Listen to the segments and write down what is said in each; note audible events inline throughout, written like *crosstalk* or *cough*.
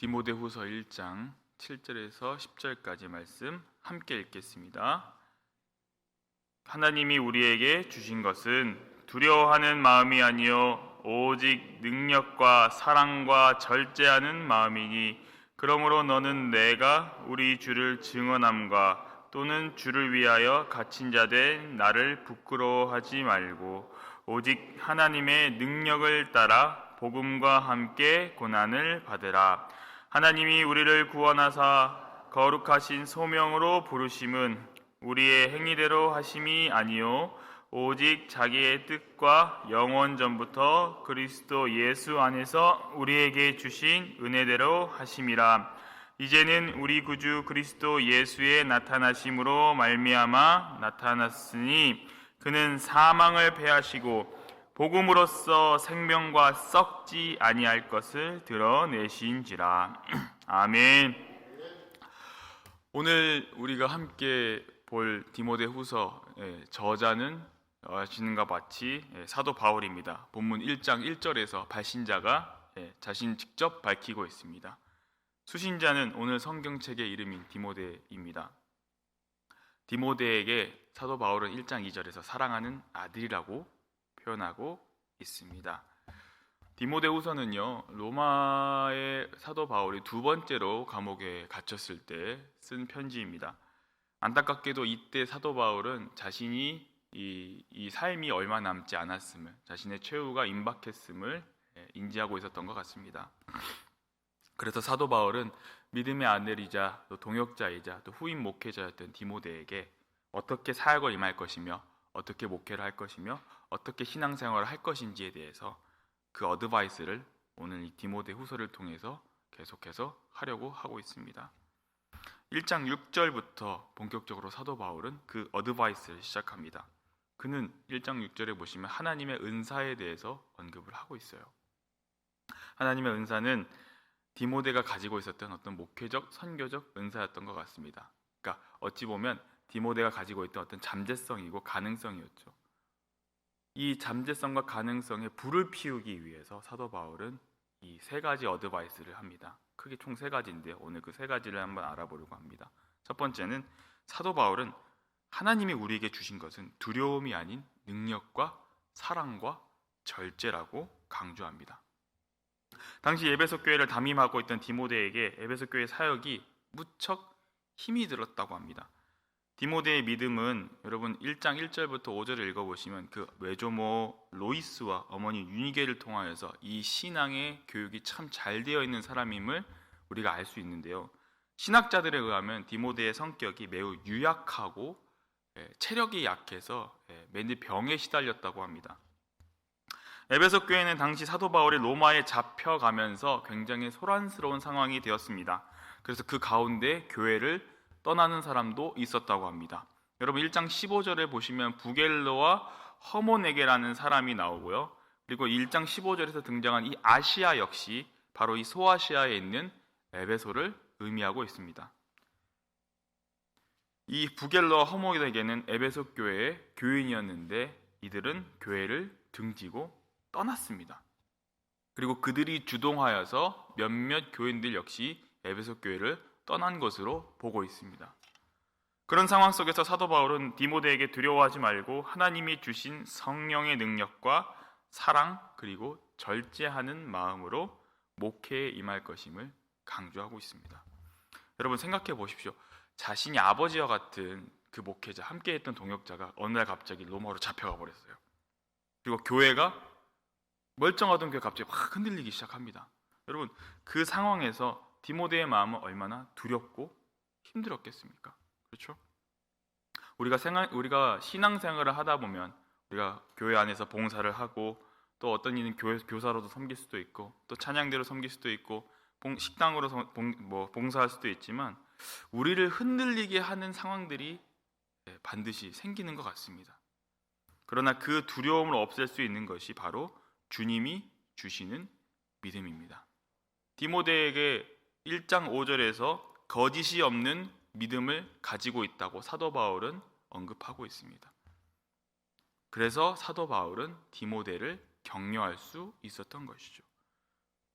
디모데후서 1장 7절에서 10절까지 말씀 함께 읽겠습니다. 하나님이 우리에게 주신 것은 두려워하는 마음이 아니요 오직 능력과 사랑과 절제하는 마음이니 그러므로 너는 내가 우리 주를 증언함과 또는 주를 위하여 갇힌 자 된 나를 부끄러워하지 말고 오직 하나님의 능력을 따라 복음과 함께 고난을 받으라 하나님이 우리를 구원하사 거룩하신 소명으로 부르심은 우리의 행위대로 하심이 아니요 오직 자기의 뜻과 영원 전부터 그리스도 예수 안에서 우리에게 주신 은혜대로 하심이라. 이제는 우리 구주 그리스도 예수의 나타나심으로 말미암아 나타났으니 그는 사망을 패하시고 복음으로써 생명과 썩지 아니할 것을 드러내신지라 *clears throat* 아멘. 오늘 우리가 함께 볼 디모데후서 예, 저자는 아시는가 마치 예, 사도 바울입니다. 본문 1장 1절에서 발신자가 예, 자신 직접 밝히고 있습니다. 수신자는 오늘 성경책의 이름인 디모데입니다. 디모데에게 사도 바울은 1장 2절에서 사랑하는 아들이라고 표현하고 있습니다. 디모데후서는요 로마의 사도 바울이 두 번째로 감옥에 갇혔을 때 쓴 편지입니다. 안타깝게도 이때 사도 바울은 자신이 이, 이 삶이 얼마 남지 않았음을 자신의 최후가 임박했음을 예, 인지하고 있었던 것 같습니다. 그래서 사도 바울은 믿음의 아들이자 또 동역자이자 또 후임 목회자였던 디모데에게 어떻게 사역을 임할 것이며 어떻게 목회를 할 것이며 어떻게 신앙생활을 할 것인지에 대해서 그 어드바이스를 오늘 이 디모데 후서를 통해서 계속해서 하려고 하고 있습니다. 1장 6절부터 본격적으로 사도 바울은 그 어드바이스를 시작합니다. 그는 1장 6절에 보시면 하나님의 은사에 대해서 언급을 하고 있어요. 하나님의 은사는 디모데가 가지고 있었던 어떤 목회적, 선교적 은사였던 것 같습니다. 그러니까 어찌 보면 디모데가 가지고 있던 어떤 잠재성이고 가능성이었죠. 이 잠재성과 가능성에 불을 피우기 위해서 사도 바울은 이 세 가지 어드바이스를 합니다. 크게 총 세 가지인데 오늘 그 세 가지를 한번 알아보려고 합니다. 첫 번째는 사도 바울은 하나님이 우리에게 주신 것은 두려움이 아닌 능력과 사랑과 절제라고 강조합니다. 당시 에베소 교회를 담임하고 있던 디모데에게 에베소 교회 사역이 무척 힘이 들었다고 합니다. 디모데의 믿음은 여러분 1장 1절부터 5절을 읽어보시면 그 외조모 로이스와 어머니 유니게를 통하여서 이 신앙의 교육이 참 잘 되어 있는 사람임을 우리가 알 수 있는데요. 신학자들에 의하면 디모데의 성격이 매우 유약하고 예, 체력이 약해서 예, 맨날 병에 시달렸다고 합니다. 에베소 교회는 당시 사도 바울이 로마에 잡혀가면서 굉장히 소란스러운 상황이 되었습니다. 그래서 그 가운데 교회를 떠나는 사람도 있었다고 합니다. 여러분 1장 15절에 보시면 부겔로와 허모네게라는 사람이 나오고요. 그리고 1장 15절에서 등장한 이 아시아 역시 바로 이 소아시아에 있는 에베소를 의미하고 있습니다. 이 부겔로와 허모네게는 에베소 교회의 교인이었는데 이들은 교회를 등지고 떠났습니다. 그리고 그들이 주동하여서 몇몇 교인들 역시 에베소 교회를 떠난 것으로 보고 있습니다. 그런 상황 속에서 사도 바울은 디모데에게 두려워하지 말고 하나님이 주신 성령의 능력과 사랑 그리고 절제하는 마음으로 목회에 임할 것임을 강조하고 있습니다. 여러분 생각해 보십시오. 자신이 아버지와 같은 그 목회자, 함께 했던 동역자가 어느 날 갑자기 로마로 잡혀가 버렸어요. 그리고 교회가 멀쩡하던 교회 갑자기 확 흔들리기 시작합니다. 여러분 그 상황에서 디모데의 마음은 얼마나 두렵고 힘들었겠습니까? 그렇죠? 우리가 생활, 우리가 신앙생활을 하다 보면 우리가 교회 안에서 봉사를 하고 또 어떤 이는 교회 교사로도 섬길 수도 있고 또 찬양대로 섬길 수도 있고 봉, 식당으로 성, 봉, 뭐 봉사할 수도 있지만 우리를 흔들리게 하는 상황들이 예, 반드시 생기는 것 같습니다. 그러나 그 두려움을 없앨 수 있는 것이 바로 주님이 주시는 믿음입니다. 디모데에게 1장 5절에서 거짓이 없는 믿음을 가지고 있다고 사도 바울은 언급하고 있습니다. 그래서 사도 바울은 디모데를 격려할 수 있었던 것이죠.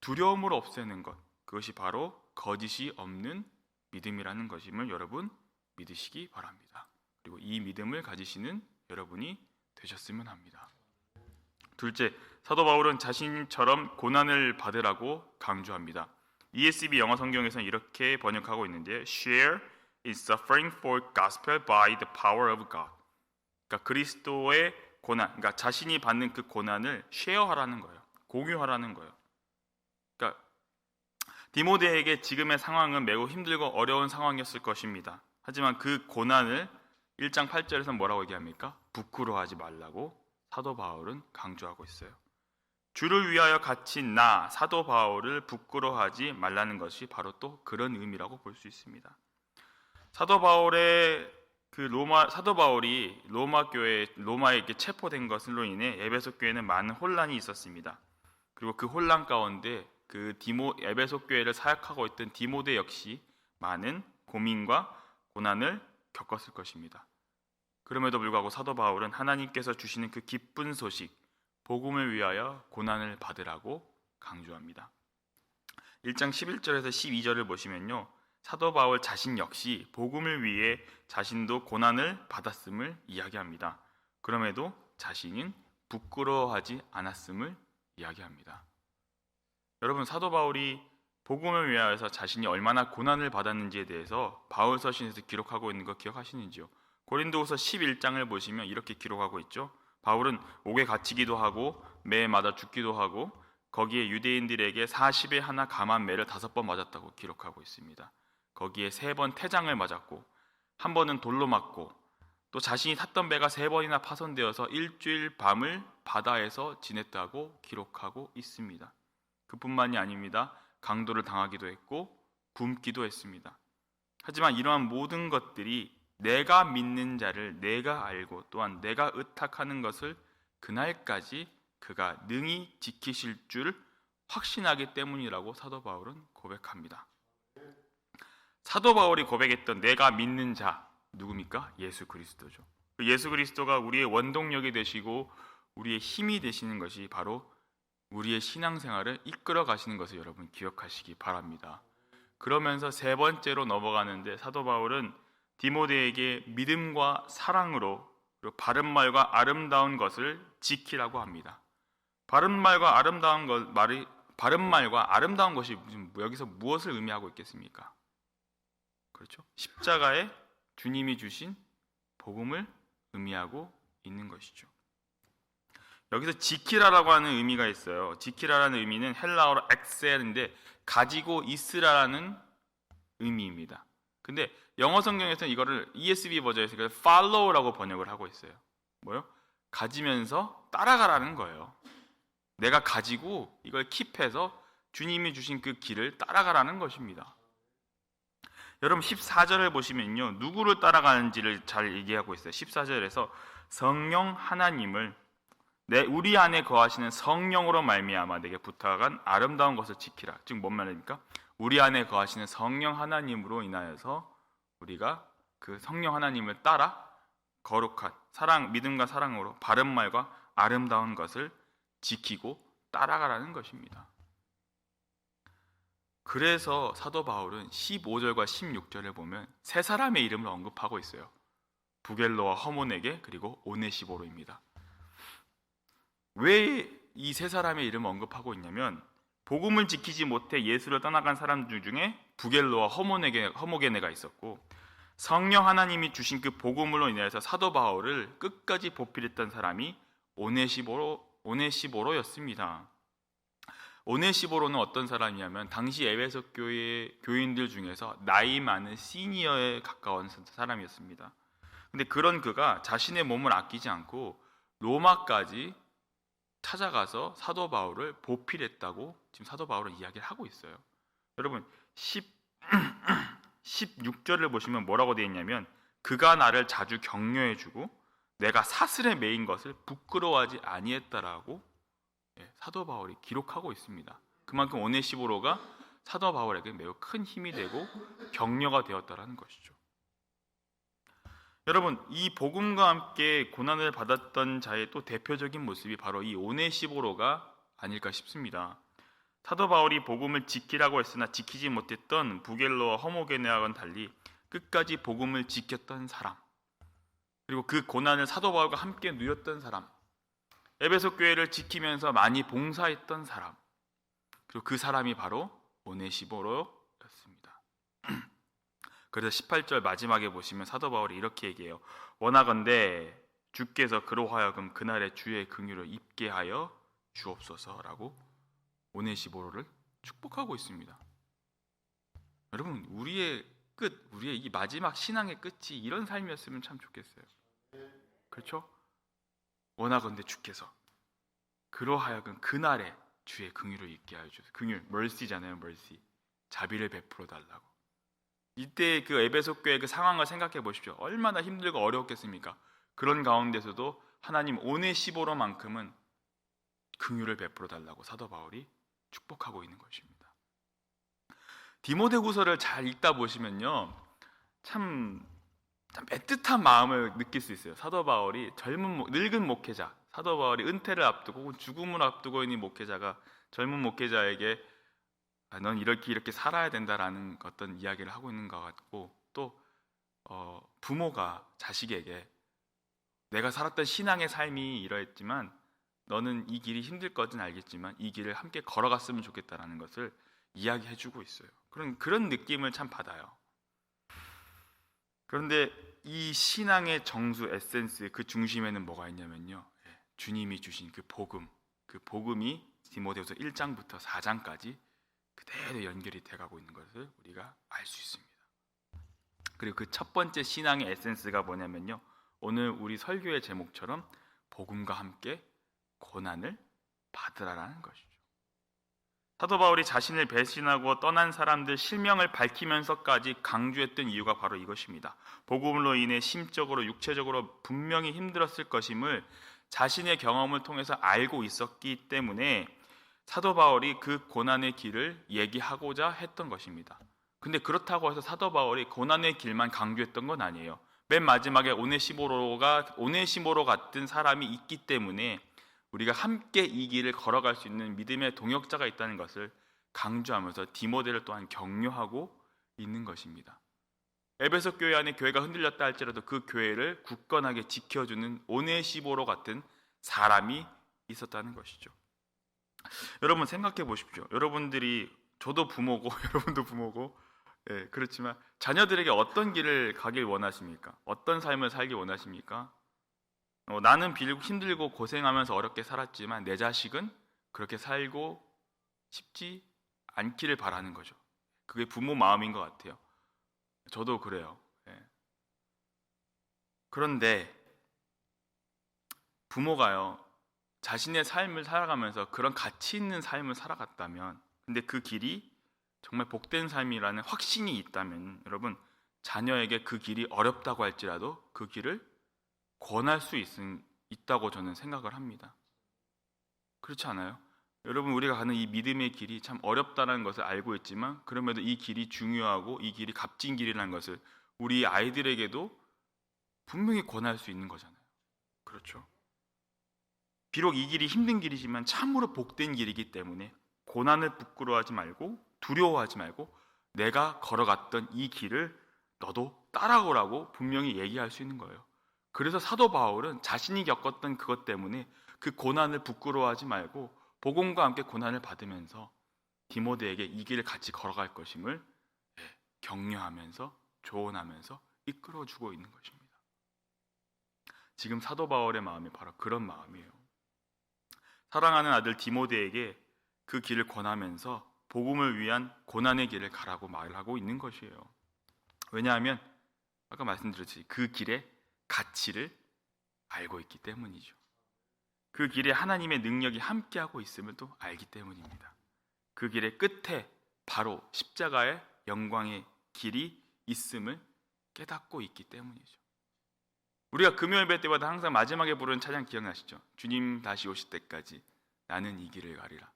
두려움을 없애는 것, 그것이 바로 거짓이 없는 믿음이라는 것임을 여러분 믿으시기 바랍니다. 그리고 이 믿음을 가지시는 여러분이 되셨으면 합니다. 둘째, 사도 바울은 자신처럼 고난을 받으라고 강조합니다. ESV 영어 성경에서는 이렇게 번역하고 있는데 share in suffering for gospel by the power of God. 그러니까 그리스도의 고난, 그러니까 자신이 받는 그 고난을 쉐어하라는 거예요. 공유하라는 거예요. 그러니까 디모데에게 지금의 상황은 매우 힘들고 어려운 상황이었을 것입니다. 하지만 그 고난을 1장 8절에서 뭐라고 얘기합니까? 부끄러워하지 말라고 사도 바울은 강조하고 있어요. 주를 위하여 갇힌 나 사도 바울을 부끄러워하지 말라는 것이 바로 또 그런 의미라고 볼 수 있습니다. 사도 바울의 그 로마 사도 바울이 로마 교회 로마에 이렇게 체포된 것으로 인해 에베소 교회는 많은 혼란이 있었습니다. 그리고 그 혼란 가운데 그 디모 에베소 교회를 사역하고 있던 디모데 역시 많은 고민과 고난을 겪었을 것입니다. 그럼에도 불구하고 사도 바울은 하나님께서 주시는 그 기쁜 소식 복음을 위하여 고난을 받으라고 강조합니다. 1장 11절에서 12절을 보시면요. 사도 바울 자신 역시 복음을 위해 자신도 고난을 받았음을 이야기합니다. 그럼에도 자신은 부끄러워하지 않았음을 이야기합니다. 여러분 사도 바울이 복음을 위하여서 자신이 얼마나 고난을 받았는지에 대해서 바울 서신에서 기록하고 있는 거 기억하시는지요? 고린도후서 11장을 보시면 이렇게 기록하고 있죠. 바울은 옥에 갇히기도 하고 매에 맞아 죽기도 하고 거기에 유대인들에게 40에 하나 감한 매를 다섯 번 맞았다고 기록하고 있습니다. 거기에 세 번 태장을 맞았고 한 번은 돌로 맞고 또 자신이 탔던 배가 세 번이나 파손되어서 일주일 밤을 바다에서 지냈다고 기록하고 있습니다. 그뿐만이 아닙니다. 강도를 당하기도 했고 굶기도 했습니다. 하지만 이러한 모든 것들이 내가 믿는 자를 내가 알고 또한 내가 의탁하는 것을 그날까지 그가 능히 지키실 줄 확신하기 때문이라고 사도 바울은 고백합니다. 사도 바울이 고백했던 내가 믿는 자 누굽니까? 예수 그리스도죠. 그 예수 그리스도가 우리의 원동력이 되시고 우리의 힘이 되시는 것이 바로 우리의 신앙생활을 이끌어 가시는 것을 여러분 기억하시기 바랍니다. 그러면서 세 번째로 넘어가는데 사도 바울은 디모데에게 믿음과 사랑으로 그리고 바른 말과 아름다운 것을 지키라고 합니다. 바른 말과 아름다운 것 말이 바른 말과 아름다운 것이 여기서 무엇을 의미하고 있겠습니까? 그렇죠? 십자가에 주님이 주신 복음을 의미하고 있는 것이죠. 여기서 지키라라고 하는 의미가 있어요. 지키라라는 의미는 헬라어로 엑셀인데 가지고 있으라라는 의미입니다. 근데 영어 성경에서는 이거를 ESV 버전에서 follow라고 번역을 하고 있어요. 뭐요? 가지면서 따라가라는 거예요. 내가 가지고 이걸 킵해서 주님이 주신 그 길을 따라가라는 것입니다. 여러분 14절을 보시면요. 누구를 따라가는지를 잘 얘기하고 있어요. 14절에서 성령 하나님을 내 우리 안에 거하시는 성령으로 말미암아 내게 부탁한 아름다운 것을 지키라. 즉 뭔 말입니까? 우리 안에 거하시는 성령 하나님으로 인하여서 우리가 그 성령 하나님을 따라 거룩한 사랑, 믿음과 사랑으로 바른 말과 아름다운 것을 지키고 따라가라는 것입니다. 그래서 사도 바울은 15절과 16절을 보면 세 사람의 이름을 언급하고 있어요. 부겔로와 허몬에게 그리고 오네시보로입니다. 왜 이 세 사람의 이름을 언급하고 있냐면 복음을 지키지 못해 예수를 떠나간 사람들 중에 부겔로와 허모네게, 허모게네가 있었고 성령 하나님이 주신 그 복음으로 인해서 사도 바울을 끝까지 보필했던 사람이 오네시보로 오네시보로였습니다. 오네시보로는 어떤 사람이냐면 당시 에베소 교회 교인들 중에서 나이 많은 시니어에 가까운 사람이었습니다. 근데 그런 그가 자신의 몸을 아끼지 않고 로마까지 찾아가서 사도 바울을 보필했다고 지금 사도 바울은 이야기를 하고 있어요. 여러분 10 16절을 *clears throat* 보시면 뭐라고 되어 있냐면 그가 나를 자주 격려해 주고 내가 사슬에 매인 것을 부끄러워하지 아니했다라고 예, 사도 바울이 기록하고 있습니다. 그만큼 오네시보로가 사도 바울에게 매우 큰 힘이 되고 격려가 되었다라는 것이죠. 여러분 이 복음과 함께 고난을 받았던 자의 또 대표적인 모습이 바로 이 오네시보로가 아닐까 싶습니다. 사도 바울이 복음을 지키라고 했으나 지키지 못했던 부겔로와 허모게네와는 달리 끝까지 복음을 지켰던 사람 그리고 그 고난을 사도 바울과 함께 누렸던 사람 에베소 교회를 지키면서 많이 봉사했던 사람 그리고 그 사람이 바로 오네시보로였습니다. 그래서 18절 마지막에 보시면 사도 바울이 이렇게 얘기해요. 원하건대 주께서 그로 하여금 그날의 주의 긍휼을 입게 하여 주옵소서라고 오네시보로를 축복하고 있습니다. 여러분 우리의 끝, 우리의 이 마지막 신앙의 끝이 이런 삶이었으면 참 좋겠어요. 그렇죠? 원하건대 주께서 그로 하여금 그날에 주의 긍휼을 입게 하여 주소서. 긍휼, mercy잖아요, mercy. 자비를 베풀어 달라고. 이때 그 에베소 교회 그 상황을 생각해 보십시오. 얼마나 힘들고 어려웠겠습니까? 그런 가운데서도 하나님 오네시보로만큼은 긍휼을 베풀어 달라고 사도 바울이 축복하고 있는 것입니다. 디모데후서를 잘 읽다 보시면요, 참, 참 애틋한 마음을 느낄 수 있어요. 사도 바울이 젊은 목- 늙은 목회자, 사도 바울이 은퇴를 앞두고 죽음을 앞두고 있는 목회자가 젊은 목회자에게 아, 넌 이렇게 이렇게 살아야 된다라는 어떤 이야기를 하고 있는 것 같고 또 어, 부모가 자식에게 내가 살았던 신앙의 삶이 이러했지만 너는 이 길이 힘들 것은 알겠지만 이 길을 함께 걸어갔으면 좋겠다라는 것을 이야기해주고 있어요. 그런 그런 느낌을 참 받아요. 그런데 이 신앙의 정수 에센스 그 중심에는 뭐가 있냐면요. 예, 주님이 주신 그 복음, 그 복음이 디모데후서 1장부터 4장까지 그대로 연결이 돼가고 있는 것을 우리가 알 수 있습니다. 그리고 그 첫 번째 신앙의 에센스가 뭐냐면요. 오늘 우리 설교의 제목처럼 복음과 함께 고난을 받으라라는 것이죠. 사도 바울이 자신을 배신하고 떠난 사람들 실명을 밝히면서까지 강조했던 이유가 바로 이것입니다. 복음으로 인해 심적으로 육체적으로 분명히 힘들었을 것임을 자신의 경험을 통해서 알고 있었기 때문에 사도 바울이 그 고난의 길을 얘기하고자 했던 것입니다. 근데 그렇다고 해서 사도 바울이 고난의 길만 강조했던 건 아니에요. 맨 마지막에 오네시모로가 오네시모로 같은 사람이 있기 때문에 우리가 함께 이 길을 걸어갈 수 있는 믿음의 동역자가 있다는 것을 강조하면서 디모데를 또한 격려하고 있는 것입니다. 에베소 교회 안에 교회가 흔들렸다 할지라도 그 교회를 굳건하게 지켜주는 오네시보로 같은 사람이 있었다는 것이죠. 여러분 생각해 보십시오. 여러분들이 저도 부모고 *laughs* 여러분도 부모고 예, 그렇지만 자녀들에게 어떤 길을 가길 원하십니까? 어떤 삶을 살기 원하십니까? 어, 나는 빌고 힘들고 고생하면서 어렵게 살았지만 내 자식은 그렇게 살고 싶지 않기를 바라는 거죠. 그게 부모 마음인 것 같아요. 저도 그래요. 예. 그런데 부모가요 자신의 삶을 살아가면서 그런 가치 있는 삶을 살아갔다면, 근데 그 길이 정말 복된 삶이라는 확신이 있다면, 여러분 자녀에게 그 길이 어렵다고 할지라도 그 길을 권할 수 있, 있다고 저는 생각을 합니다. 그렇지 않아요? 여러분 우리가 가는 이 믿음의 길이 참 어렵다는 것을 알고 있지만 그럼에도 이 길이 중요하고 이 길이 값진 길이라는 것을 우리 아이들에게도 분명히 권할 수 있는 거잖아요. 그렇죠? 비록 이 길이 힘든 길이지만 참으로 복된 길이기 때문에 고난을 부끄러워하지 말고 두려워하지 말고 내가 걸어갔던 이 길을 너도 따라오라고 분명히 얘기할 수 있는 거예요. 그래서 사도 바울은 자신이 겪었던 그것 때문에 그 고난을 부끄러워하지 말고 복음과 함께 고난을 받으면서 디모데에게 이 길을 같이 걸어갈 것임을 예, 격려하면서 조언하면서 이끌어주고 있는 것입니다. 지금 사도 바울의 마음이 바로 그런 마음이에요. 사랑하는 아들 디모데에게 그 길을 권하면서 복음을 위한 고난의 길을 가라고 말을 하고 있는 것이에요. 왜냐하면 아까 말씀드렸듯이 그 길의 가치를 알고 있기 때문이죠. 그 길에 하나님의 능력이 함께하고 있음을 또 알기 때문입니다. 그 길의 끝에 바로 십자가의 영광의 길이 있음을 깨닫고 있기 때문이죠. 우리가 금요일 뵐 때마다 항상 마지막에 부르는 찬양 기억나시죠? 주님 다시 오실 때까지 나는 이 길을 가리라.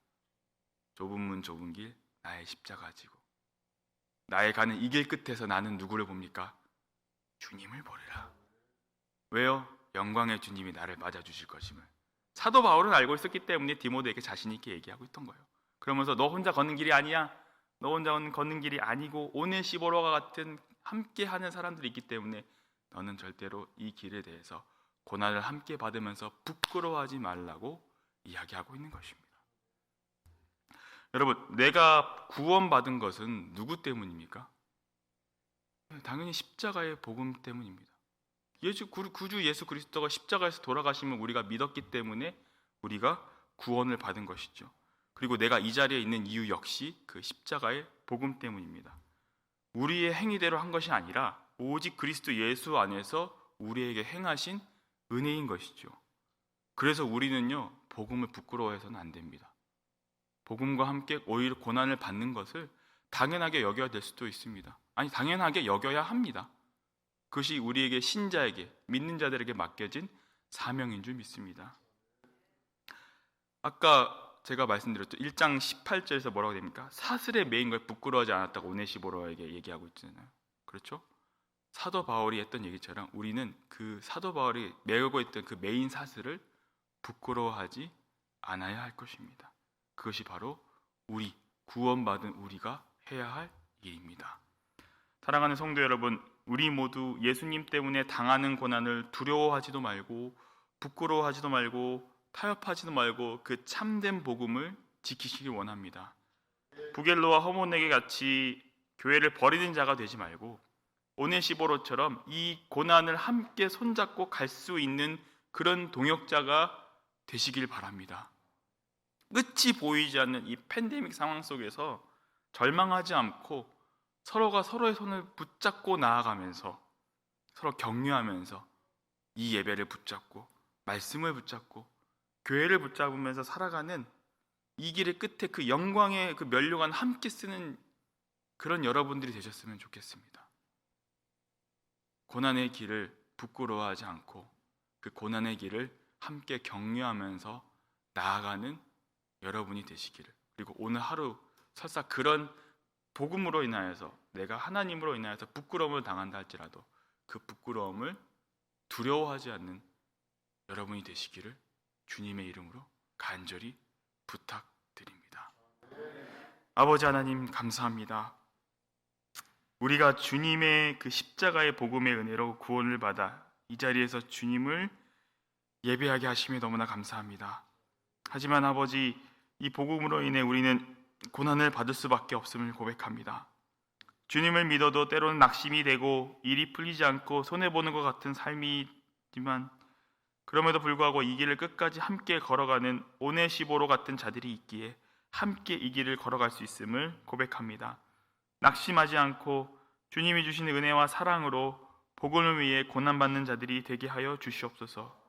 좁은 문 좁은 길 나의 십자가 지고 나의 가는 이 길 끝에서 나는 누구를 봅니까? 주님을 보리라. 왜요? 영광의 주님이 나를 맞아 주실 것임을. 사도 바울은 알고 있었기 때문에 디모데에게 자신 있게 얘기하고 있던 거예요. 그러면서 너 혼자 걷는 길이 아니야. 너 혼자 걷는 길이 아니고 오네시보로와 같은 함께 하는 사람들이 있기 때문에 너는 절대로 이 길에 대해서 고난을 함께 받으면서 부끄러워하지 말라고 이야기하고 있는 것입니다. 여러분, 내가 구원받은 것은 누구 때문입니까? 당연히 십자가의 복음 때문입니다. 예수 구주 예수 그리스도가 십자가에서 돌아가심을 우리가 믿었기 때문에 우리가 구원을 받은 것이죠. 그리고 내가 이 자리에 있는 이유 역시 그 십자가의 복음 때문입니다. 우리의 행위대로 한 것이 아니라 오직 그리스도 예수 안에서 우리에게 행하신 은혜인 것이죠. 그래서 우리는요, 복음을 부끄러워해서는 안 됩니다. 복음과 함께 오히려 고난을 받는 것을 당연하게 여겨야 될 수도 있습니다. 아니, 당연하게 여겨야 합니다. 그것이 우리에게 신자에게, 믿는 자들에게 맡겨진 사명인 줄 믿습니다. 아까 제가 말씀드렸죠. 1장 18절에서 뭐라고 됩니까? 사슬에 매인 걸 부끄러워하지 않았다고 오네시보로에게 얘기하고 있잖아요. 그렇죠? 사도 바울이 했던 얘기처럼 우리는 그 사도 바울이 메고 있던 그 메인 사슬을 부끄러워하지 않아야 할 것입니다. 그것이 바로 우리 구원받은 우리가 해야 할 일입니다. 사랑하는 성도 여러분, 우리 모두 예수님 때문에 당하는 고난을 두려워하지도 말고 부끄러워하지도 말고 타협하지도 말고 그 참된 복음을 지키시길 원합니다. 부겔로와 허몬에게 같이 교회를 버리는 자가 되지 말고 오네시보로처럼 이 고난을 함께 손잡고 갈 수 있는 그런 동역자가 되시길 바랍니다. 끝이 보이지 않는 이 팬데믹 상황 속에서 절망하지 않고 서로가 서로의 손을 붙잡고 나아가면서 서로 격려하면서 이 예배를 붙잡고 말씀을 붙잡고 교회를 붙잡으면서 살아가는 이 길의 끝에 그 영광의 그 면류관 함께 쓰는 그런 여러분들이 되셨으면 좋겠습니다. 고난의 길을 부끄러워하지 않고 그 고난의 길을 함께 격려하면서 나아가는 여러분이 되시기를 그리고 오늘 하루 설사 그런 복음으로 인하여서 내가 하나님으로 인하여서 부끄러움을 당한다 할지라도 그 부끄러움을 두려워하지 않는 여러분이 되시기를 주님의 이름으로 간절히 부탁드립니다. 아버지 하나님 감사합니다. 우리가 주님의 그 십자가의 복음의 은혜로 구원을 받아 이 자리에서 주님을 예배하게 하심에 너무나 감사합니다. 하지만 아버지 이 복음으로 인해 우리는 고난을 받을 수밖에 없음을 고백합니다. 주님을 믿어도 때로는 낙심이 되고 일이 풀리지 않고 손해 보는 것 같은 삶이지만 그럼에도 불구하고 이 길을 끝까지 함께 걸어가는 오네시보로 같은 자들이 있기에 함께 이 길을 걸어갈 수 있음을 고백합니다. 낙심하지 않고 주님이 주신 은혜와 사랑으로 복음을 위해 고난받는 자들이 되게 하여 주시옵소서.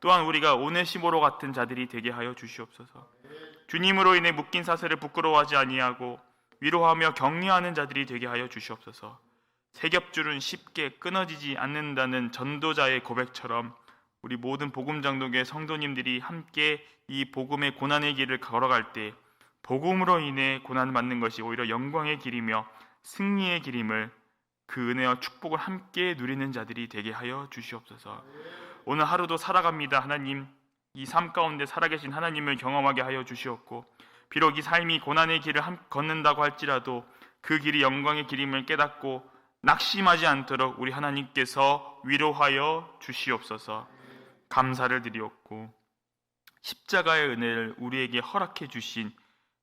또한 우리가 오네시모로 같은 자들이 되게 하여 주시옵소서. 주님으로 인해 묶인 사슬을 부끄러워하지 아니하고 위로하며 격려하는 자들이 되게 하여 주시옵소서. 세겹줄은 쉽게 끊어지지 않는다는 전도자의 고백처럼 우리 모든 복음 장독의 성도님들이 함께 이 복음의 고난의 길을 걸어갈 때 복음으로 인해 고난을 받는 것이 오히려 영광의 길이며 승리의 길임을 그 은혜와 축복을 함께 누리는 자들이 되게 하여 주시옵소서. 오늘 하루도 살아갑니다. 하나님, 이 삶 가운데 살아계신 하나님을 경험하게 하여 주시옵고, 비록 이 삶이 고난의 길을 걷는다고 할지라도 그 길이 영광의 길임을 깨닫고 낙심하지 않도록 우리 하나님께서 위로하여 주시옵소서. 감사를 드리옵고 십자가의 은혜를 우리에게 허락해 주신